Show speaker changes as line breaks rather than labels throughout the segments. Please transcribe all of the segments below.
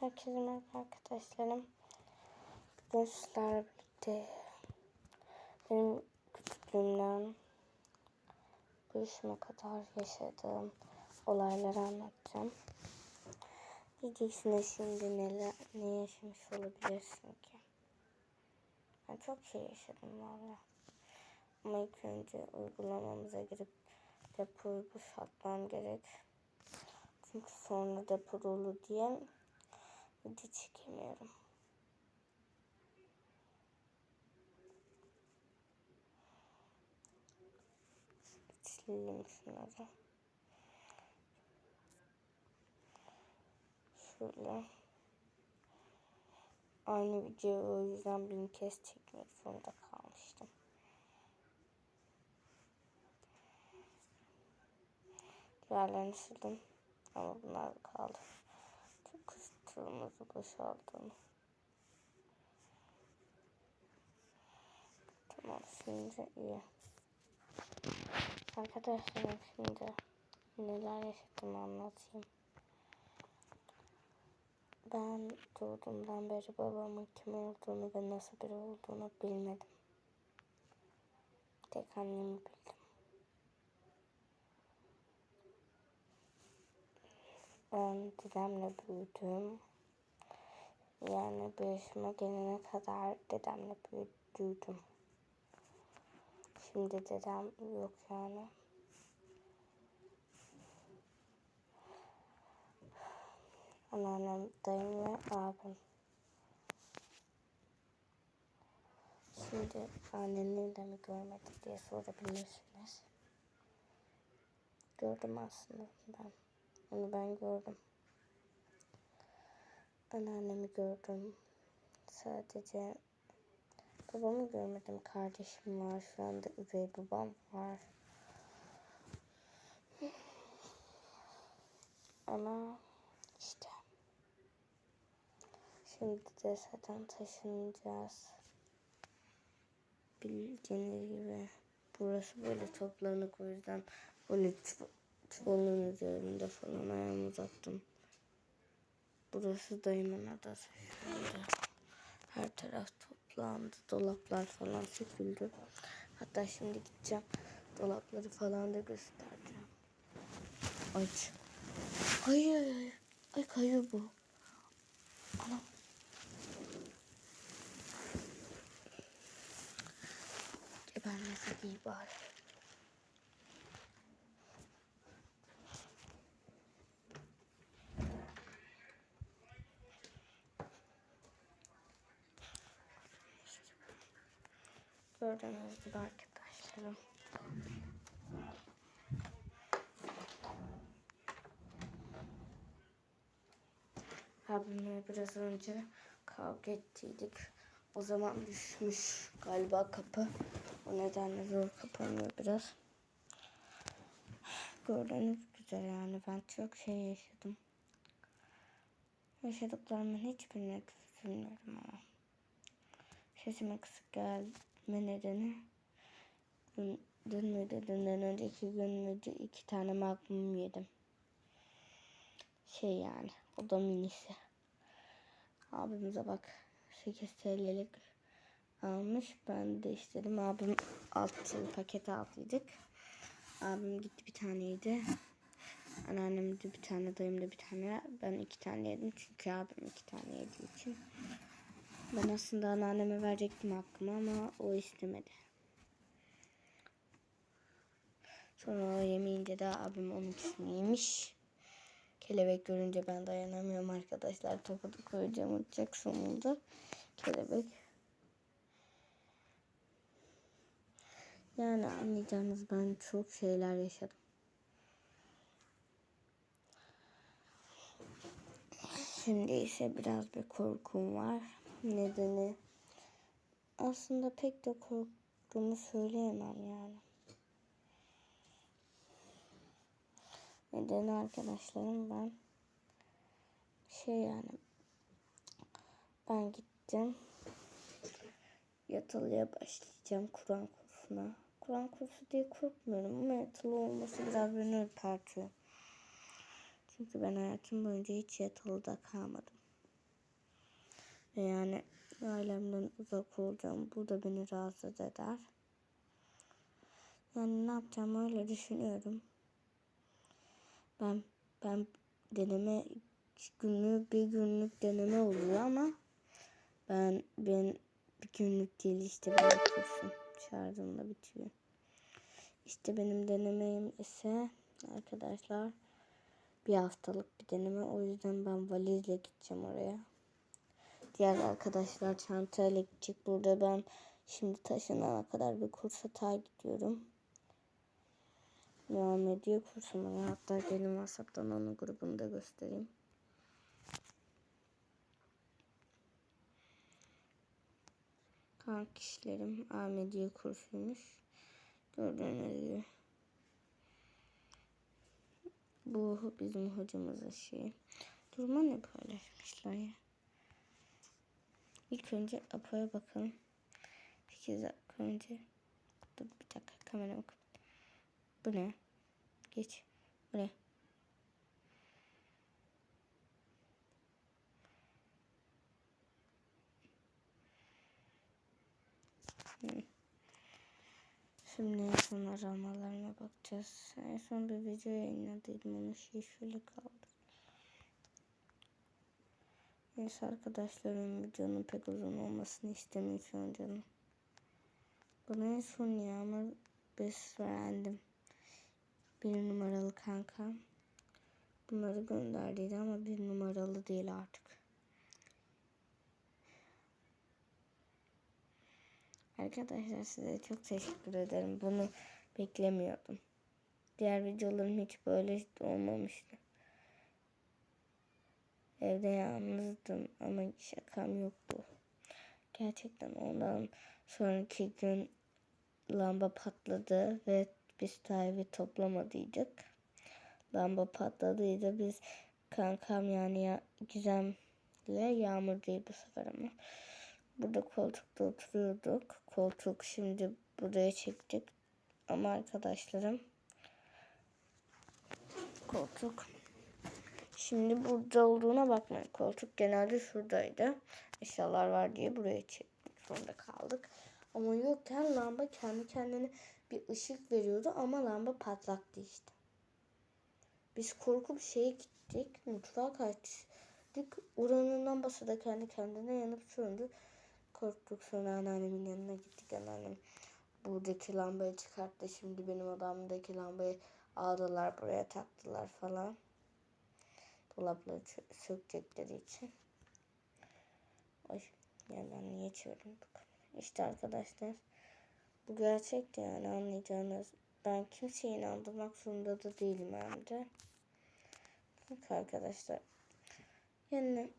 Herkese merhaba arkadaşlarım. Bugün sizlerle birlikte benim küçüklüğümden bu yaşıma kadar yaşadığım olayları anlatacağım. Diyeceksiniz şimdi neler, ne yaşamış olabilirsin ki? Ben çok şey yaşadım valla. Ama ilk önce uygulamamıza girip depoyu boşaltmam gerek. Çünkü sonra depo dolu diye video çekemiyorum. Silelim şunları. Şöyle. Aynı videoyu o yüzden bin kez çekmek zorunda kalmıştım. Diğerlerini sildim. Ama bunlar kaldı. Kıstırmızı boşaldım. Tamam şimdi iyi. Arkadaşlarım şimdi neler yaşadım anlatayım. Ben doğduğumdan beri babamın kim olduğunu ve nasıl biri olduğunu bilmedim. Tek annemi bildim. Ben dedemle büyüdüm. Yani yaşıma gelene kadar dedemle büyüdüm. Şimdi dedem yok yani. Anneannem, dayım ve abim. Şimdi anneni de mi görmedik diye sorabilirsiniz. Gördüm aslında ben. Onu ben gördüm. Anneannemi gördüm. Sadece babamı görmedim. Kardeşim var. Şu anda üvey babam var. Ama işte. Şimdi de zaten taşınacağız. Bildiğiniz gibi burası böyle toplanık o yüzden böyle çuvalın üzerinde falan ayağımı uzattım. Burası dayımın adası şu anda. Her taraf toplandı. Dolaplar falan söküldü. Hatta şimdi gideceğim. Dolapları falan da göstereceğim. Ay. Ay ay ay. Ay kayıyor bu. Anam. Gebermesi değil bari. Gördüğünüz gibi arkadaşlarım. Abimle biraz önce kavga ettiydik. O zaman düşmüş galiba kapı. O nedenle zor kapanıyor biraz. Gördüğünüz güzel yani ben çok şey yaşadım. Yaşadıklarımın hiçbirine üzülmüyorum ama. Sesime kısık gelme nedeni dün, dün müydü dünden önceki gün müydü iki tane magnum yedim. Şey yani o da minisi. Abimize bak 8 TL'lik almış. Ben de istedim. Abim altı paket aldıydık. Abim gitti bir taneydi. Anneannem de bir tane, dayım da bir tane. Ben iki tane yedim çünkü abim iki tane yediği için. Ben aslında anneanneme verecektim hakkımı ama o istemedi. Sonra o yemeyince de abim onunkisini yemiş. Kelebek görünce ben dayanamıyorum arkadaşlar. Topu koyacağım uçacak sonunda. Kelebek. Yani anlayacağınız ben çok şeyler yaşadım. Şimdi ise biraz bir korkum var. Nedeni aslında pek de korktuğumu söyleyemem yani. Nedeni arkadaşlarım ben şey yani ben gittim yatılıya başlayacağım Kur'an kursuna. Kur'an kursu diye korkmuyorum ama yatılı olması biraz beni ürpertiyor. Çünkü ben hayatım boyunca hiç yatılıda kalmadım. Ve yani ailemden uzak olacağım. Bu da beni rahatsız eder. Yani ne yapacağım öyle düşünüyorum. Ben ben deneme günlük bir günlük deneme oluyor ama ben ben bir günlük değil işte benim kursum çağırdığımda bitiyor. İşte benim denemeyim ise arkadaşlar bir haftalık bir deneme. O yüzden ben valizle gideceğim oraya. Diğer arkadaşlar çantayla gidecek. Burada ben şimdi taşınana kadar bir kursa ta gidiyorum. Devam ediyor kursuma. Hatta gelin WhatsApp'tan onun grubunu da göstereyim. Kanka kişilerim Ahmediye kursuymuş. Gördüğünüz gibi. Bu bizim hocamızın şeyi. Durma ne paylaşmışlar ya. İlk önce Apo'ya bakalım. 8 dakika önce. Dur bir dakika kameramı kapat. Bu ne? Geç. Bu ne? Hmm. Şimdi en son aramalarına bakacağız. En son bir video yayınladıydım. Onun şöyle kaldı. Neyse arkadaşlarım videonun pek uzun olmasını istemiyor şu an canım. Bana en son Yağmur best beğendim. Bir numaralı kankam. Bunları gönderdiydi ama bir numaralı değil artık. Arkadaşlar size çok teşekkür ederim. Bunu beklemiyordum. Diğer videolarım hiç böyle olmamıştı. Evde yalnızdım ama şakam yok bu. Gerçekten ondan sonraki gün lamba patladı ve biz evi toplamadıydık. Lamba patladıydı. Biz kankam yani ya, Gizem'le Yağmur değil bu sefer ama. Burada koltukta oturuyorduk. Koltuk şimdi buraya çektik. Ama arkadaşlarım koltuk şimdi burada olduğuna bakmayın. Koltuk genelde şuradaydı. Eşyalar var diye buraya çekmek zorunda kaldık. Ama yokken lamba kendi kendine bir ışık veriyordu ama lamba patlaktı işte. Biz korkup şeye gittik. Mutfağa kaçtık. Oranın lambası da kendi kendine yanıp söndü. Korktuk sonra anneannemin yanına gittik. Anneannem buradaki lambayı çıkarttı. Şimdi benim odamdaki lambayı aldılar buraya taktılar falan. Dolapları sökecekleri için. Ay ben niye çevirdim? İşte arkadaşlar bu gerçekti yani anlayacağınız. Ben kimseye inandırmak zorunda da değilim hem de. Bak arkadaşlar. Yani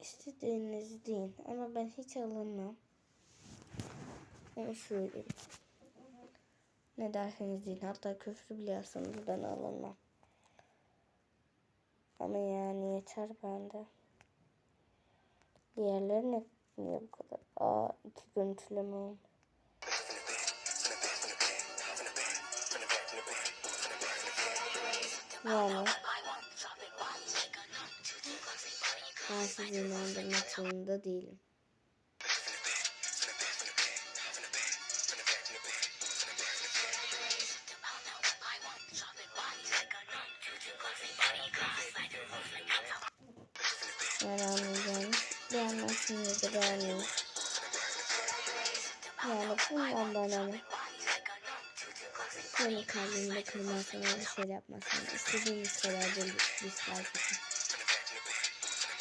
istediğiniz deyin ama ben hiç alınmam. Onu söyleyeyim. Ne derseniz deyin. Hatta küfür bile yazsanız ben alınmam. Ama yani yeter bende. Diğerleri ne niye bu kadar? Aa iki görüntüleme oldu. Yani ben sizi inandırmak zorunda değilim. Beğenmezsiniz de beğenmeyin. Yani bundan bana ne? Benim kalbimde kırmazsanız bir şey yapmazsanız istediğiniz kadar da dislike atın.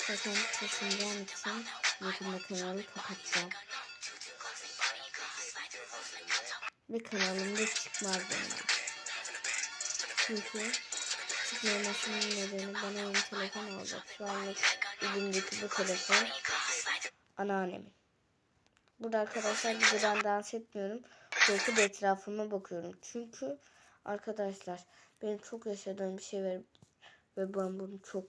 Zaten taşınacağım için yakında kanalı kapatacağım. Ve kanalımda çıkmaz benim. Çünkü çıkmamasının nedeni bana yeni telefon alacak. Şu anlık elimdeki bu telefon anneannemin. Burada arkadaşlar bir ben dans etmiyorum. Korkup etrafıma bakıyorum. Çünkü arkadaşlar benim çok yaşadığım bir şey var. Ve ben bunu çok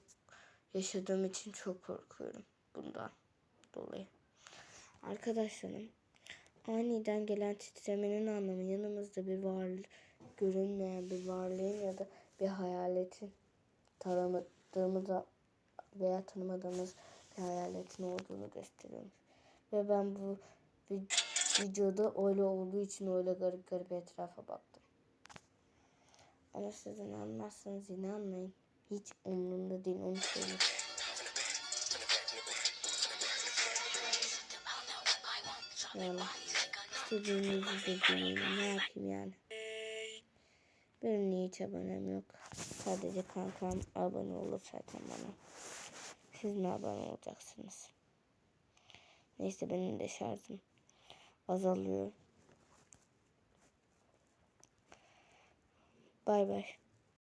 yaşadığım için çok korkuyorum. Bundan dolayı. Arkadaşlarım aniden gelen titremenin anlamı yanımızda bir varlık görünmeyen bir varlığın ya da bir hayaletin tanımadığımız veya tanımadığımız bir hayaletin olduğunu gösteriyormuş. Ve ben bu vi- videoda öyle olduğu için öyle garip garip etrafa baktım. Ama siz inanmazsanız inanmayın. Hiç umurumda değil onu söyleyeyim. Yani istediğinizi de deneyin. Ne yapayım yani. Benim niye hiç abonem yok. Sadece kankam abone olur zaten bana. Siz mi abone olacaksınız? Neyse benim de şarjım azalıyor. Bay bay.